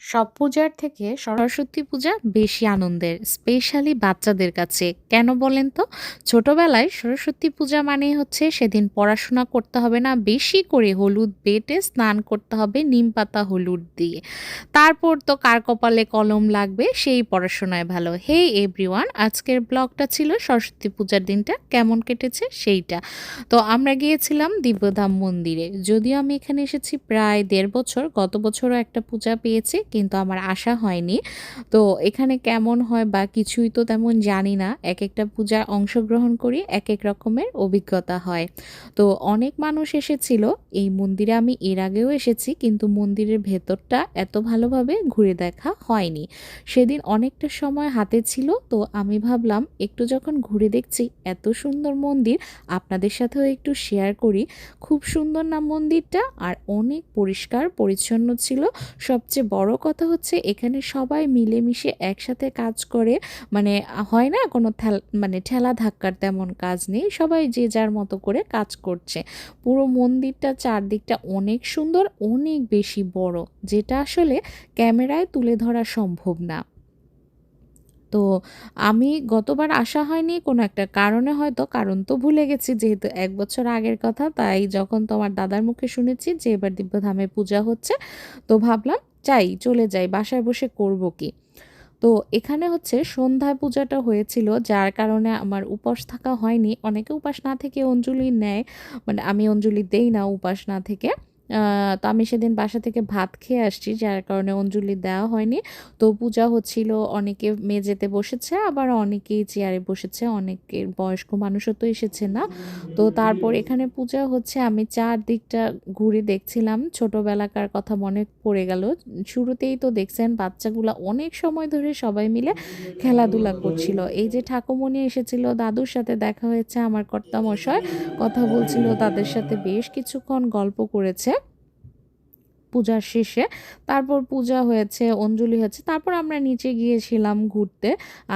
সব পূজার থেকে সরস্বতী পূজা বেশি আনন্দের স্পেশালি বাচ্চাদের কাছে। কেন বলেন তো? ছোটবেলায় সরস্বতী পূজা মানে হচ্ছে সেদিন পড়াশোনা করতে হবে না, বেশি করে হলুদ বেটে স্নান করতে হবে নিম পাতা হলুদ দিয়ে। তারপর তো কার কপালে কলম লাগবে, সেই পড়াশোনায় ভালো। হে এভরিওয়ান আজকের ব্লগটা ছিল সরস্বতী পূজার দিনটা, কেমন কেটেছে? সেইটা। তো আমরা গিয়েছিলাম দিব্যধাম মন্দিরে। যদিও আমি এখানে এসেছি প্রায় দেড় বছর, গত বছরও একটা পূজা পেয়েছি। কিন্তু আমার আশা হয়নি। তো এখানে কেমন হয় বা কিছুই তো তেমন জানি না। এক একটা পূজায় অংশগ্রহণ করি এক এক রকমের অভিজ্ঞতা হয়। তো অনেক মানুষ এসেছিল, এই মন্দিরে আমি এর আগেও এসেছি, কিন্তু মন্দিরের ভেতরটা এত ভালোভাবে ঘুরে দেখা হয়নি। সেদিন অনেকটা সময় হাতে ছিল, তো আমি ভাবলাম, একটু যখন ঘুরে দেখছি, এত সুন্দর মন্দির, আপনাদের সাথেও একটু শেয়ার করি। খুব সুন্দর না মন্দিরটা, আর অনেক পরিষ্কার, পরিচ্ছন্ন ছিল। সবচেয়ে বড় কথা হচ্ছে এখানে সবাই মিলেমিশে একসাথে কাজ করে মানে হয় না কোনো মানে ঠেলা ধাক্কার তেমন কাজ নেই, সবাই যে যার মতো করে কাজ করছে। পুরো মন্দিরটা চারদিকটা অনেক সুন্দর, অনেক বেশি বড়, যেটা আসলে ক্যামেরায় তুলে ধরা সম্ভব না। তো আমি গতবার আসা হয়নি কোনো একটা কারণে হয়তো, কারণ তো ভুলে গেছি যেহেতু এক বছর আগের কথা, তাই যখন তোমার দাদার মুখে শুনেছি যে এবার দিব্যধামে পূজা হচ্ছে, তো ভাবলাম চাই, চলে যাই, বাসায় বসে করব কি? তো এখানে হচ্ছে সন্ধ্যা পূজাটা হয়েছিল, যার কারণে আমার উপাস থাকা হয়নি। অনেকে উপাস না থেকে অঞ্জলি নেয় মানে আমি অঞ্জলি দেই না উপাস না থেকে। তো আমি সেদিন বাসা থেকে ভাত খেয়ে আসছি, যার কারণে অঞ্জলি দেওয়া হয়নি। তো পূজা হচ্ছিল, অনেকে মেঝেতে বসেছে, আবার অনেকেই চেয়ারে বসেছে, অনেকের বয়স্ক মানুষও তো এসেছে না। তো তারপর এখানে পূজা হচ্ছে, আমি চারদিকটা ঘুরে দেখছিলাম, ছোটোবেলাকার কথা মনে পড়ে গেল। শুরুতেই তো দেখছেন, বাচ্চাগুলো অনেক সময় ধরে সবাই মিলে খেলাধুলা করছিল। এই যে ঠাকুমণি এসেছিল, দাদুর সাথে দেখা হয়েছে, আমার কর্তামশয় কথা বলছিল, তাদের সাথে বেশ কিছুক্ষণ গল্প করেছে। পূজার শেষে। তারপর পূজা হয়েছে, অঞ্জলি হয়েছে, তারপর আমরা নিচে গিয়েছিলাম ঘুরতে।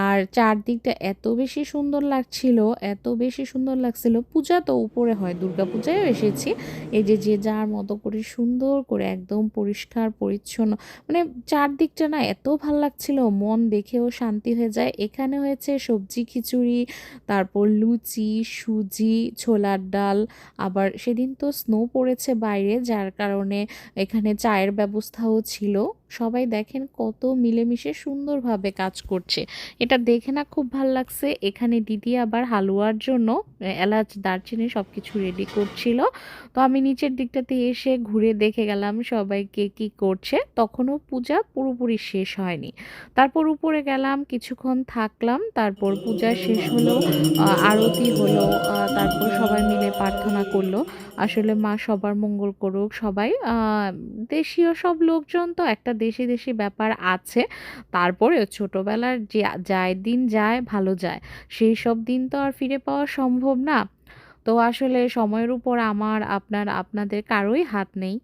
আর চারদিকটা এত বেশি সুন্দর লাগছিল, এত বেশি সুন্দর লাগছিল। পূজা তো উপরে হয়, দুর্গা পূজায়ও এসেছি। এই যে যে যার মতো করে সুন্দর করে একদম পরিষ্কার, পরিচ্ছন্ন। মানে চারদিকটা না এত ভালো লাগছিল, মন দেখেও শান্তি হয়ে যায়। এখানে হয়েছে সবজি খিচুড়ি, তারপর লুচি, সুজি, ছোলার ডাল। আবার সেদিন তো স্নো পড়েছে বাইরে, যার কারণে এখানে এখানে চায়ের ব্যবস্থাও ছিল। সবাই দেখেন কত মিলেমিশে সুন্দরভাবে কাজ করছে। এটা দেখে না খুব ভালো লাগছে। এখানে দিদি আবার হালুয়ার জন্য এলাচ, দারচিনি সব কিছু রেডি করছিল। তো আমি নিচের দিকটাতে এসে ঘুরে দেখে গেলাম সবাই কে কী করছে। তখনও পূজা পুরোপুরি শেষ হয়নি। তারপর উপরে গেলাম, কিছুক্ষণ থাকলাম, তারপর পূজা শেষ হলো আরতি হলো তারপর সবাই মিলে প্রার্থনা করল। আসলে মা সবার মঙ্গল করুক সবাই। দেশীয় সব লোকজন তো একটা দেশি দেশি ব্যাপার আছে। তারপরে ছোটোবেলার যে যায় দিন যায়, ভালো যায়। সেই সব দিন তো আর ফিরে পাওয়া সম্ভব না। তো আসলে সময়ের উপর আমার, আপনার, আপনাদের কারোই হাত নেই।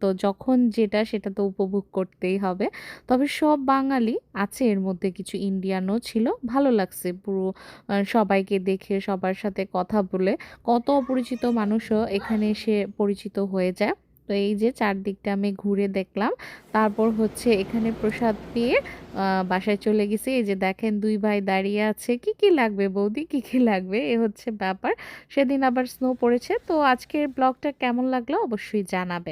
তো যখন যেটা, সেটা তো উপভোগ করতেই হবে। তবে সব বাঙালি আছে, এর মধ্যে কিছু ইন্ডিয়ানও ছিল। ভালো লাগছে পুরো সবাইকে দেখে, সবার সাথে কথা বলে। কত অপরিচিত মানুষও এখানে এসে পরিচিত হয়ে যায়। তো এই যে চারদিকটা আমি ঘুরে দেখলাম। তারপর হচ্ছে এখানে প্রসাদ পেয়ে বাসায় চলে গেছি। এই যে দেখেন দুই ভাই দাঁড়িয়ে আছে। কি কি লাগবে বৌদি? কি কি লাগবে? এ হচ্ছে ব্যাপার। সেদিন আবার স্নো পড়েছে। তো আজকের ব্লগটা কেমন লাগল অবশ্যই জানাবেন।